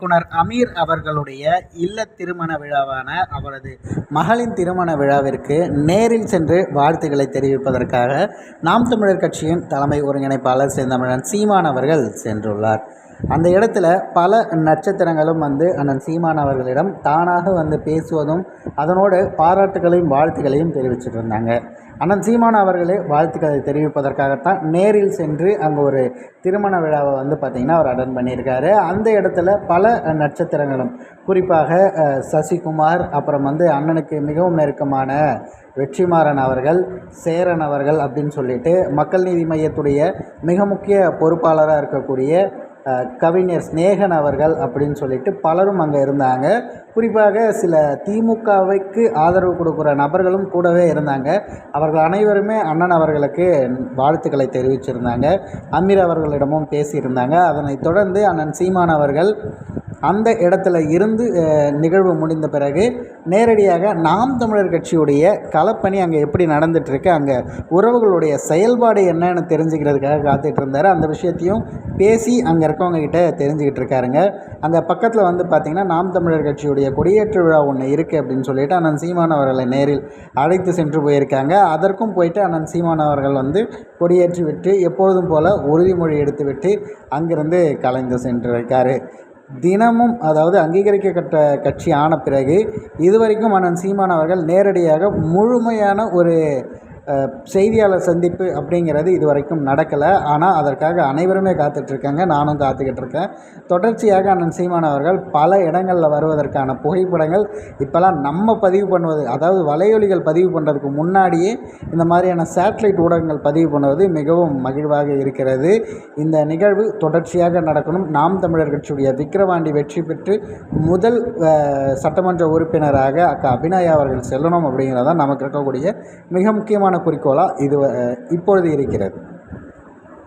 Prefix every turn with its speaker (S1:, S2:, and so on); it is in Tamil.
S1: இயக்குனர் அமீர் அவர்களுடைய இல்ல திருமண விழாவான அவரது மகளின் திருமண விழாவிற்கு நேரில் சென்று வாழ்த்துக்களை தெரிவிப்பதற்காக நாம் தமிழர் கட்சியின் தலைமை ஒருங்கிணைப்பாளர் செந்தமிழன் சீமான் அவர்கள் சென்றுள்ளார். அந்த இடத்துல பல நட்சத்திரங்களும் வந்து அண்ணன் சீமான் அவர்களிடம் தானாக வந்து பேசுவதும் அதனோடு பாராட்டுகளையும் வாழ்த்துக்களையும் தெரிவிச்சிட்டு இருந்தாங்க. அண்ணன் சீமான் அவர்களே வாழ்த்துக்களை தெரிவிப்பதற்காகத்தான் நேரில் சென்று அங்கே ஒரு திருமண விழாவை வந்து பார்த்திங்கன்னா அவர் அட்டன் பண்ணியிருக்காரு. அந்த இடத்துல பல நட்சத்திரங்களும் குறிப்பாக சசிகுமார் அப்புறம் வந்து அண்ணனுக்கு மிகவும் நெருக்கமான வெற்றிமாறன் அவர்கள் சேரன் அவர்கள் அப்படின்னு சொல்லிட்டு மக்கள் நீதி மையத்துடைய மிக முக்கிய பொறுப்பாளராக இருக்கக்கூடிய கவிஞர் ஸ்நேகன் அவர்கள் அப்படின்னு சொல்லிட்டு பலரும் அங்கே இருந்தாங்க. குறிப்பாக சில திமுகவுக்கு ஆதரவு கொடுக்குற நபர்களும் கூடவே இருந்தாங்க. அவர்கள் அனைவருமே அண்ணன் அவர்களுக்கு வாழ்த்துக்களை தெரிவிச்சிருந்தாங்க. அமீர் அவர்களிடமும் பேசியிருந்தாங்க. அதனைத் தொடர்ந்து அண்ணன் சீமான் அவர்கள் அந்த இடத்துல இருந்து நிகழ்வு முடிந்த பிறகு நேரடியாக நாம் தமிழர் கட்சியுடைய களப்பணி அங்கே எப்படி நடந்துகிட்ருக்கு அங்கே உறவுகளுடைய செயல்பாடு என்னன்னு தெரிஞ்சுக்கிறதுக்காக காத்துட்டு இருந்தார். அந்த விஷயத்தையும் பேசி அங்கே இருக்கவங்ககிட்ட தெரிஞ்சுக்கிட்டு இருக்காருங்க. அங்கே பக்கத்தில் வந்து பார்த்திங்கன்னா நாம் தமிழர் கட்சியுடைய கொடியேற்று விழா ஒன்று இருக்குது அப்படின்னு சொல்லிட்டு அண்ணன் சீமான் அவர்களை நேரில் அழைத்து சென்று போயிருக்காங்க. அதற்கும் போயிட்டு அண்ணன் சீமான் அவர்கள் வந்து கொடியேற்றி விட்டு எப்பொழுதும் போல் உறுதிமொழி எடுத்துவிட்டு அங்கிருந்து கலைந்து சென்றிருக்காரு. தினமும் அதாவது அங்கீகரிக்கப்பட்ட கட்சி ஆன பிறகு இதுவரைக்கும் அண்ணன் சீமான் அவர்கள் நேரடியாக முழுமையான ஒரு செய்தியாளர் சந்திப்பு அப்படிங்கிறது இதுவரைக்கும் நடக்கலை. ஆனால் அதற்காக அனைவருமே காத்துட்ருக்காங்க. நானும் காத்துக்கிட்டு இருக்கேன் தொடர்ச்சியாக அண்ணன் சீமான் அவர்கள் பல இடங்களில் வருவதற்கான புகைப்படங்கள் இப்போல்லாம் நம்ம பதிவு பண்ணுவது அதாவது வலையொலிகள் பதிவு பண்ணுறதுக்கு முன்னாடியே இந்த மாதிரியான சேட்டலைட் ஊடகங்கள் பதிவு பண்ணுவது மிகவும் மகிழ்வாக இருக்கிறது. இந்த நிகழ்வு தொடர்ச்சியாக நடக்கணும். நாம் தமிழர் கட்சியுடைய விக்கிரவாண்டி வெற்றி பெற்று முதல் சட்டமன்ற உறுப்பினராக அக்கா அபிநயா அவர்கள் செல்லணும் அப்படிங்கிறது தான் நமக்கு இருக்கக்கூடிய மிக முக்கியமான குறிக்கோளாக இது இப்பொழுது இருக்கிறது.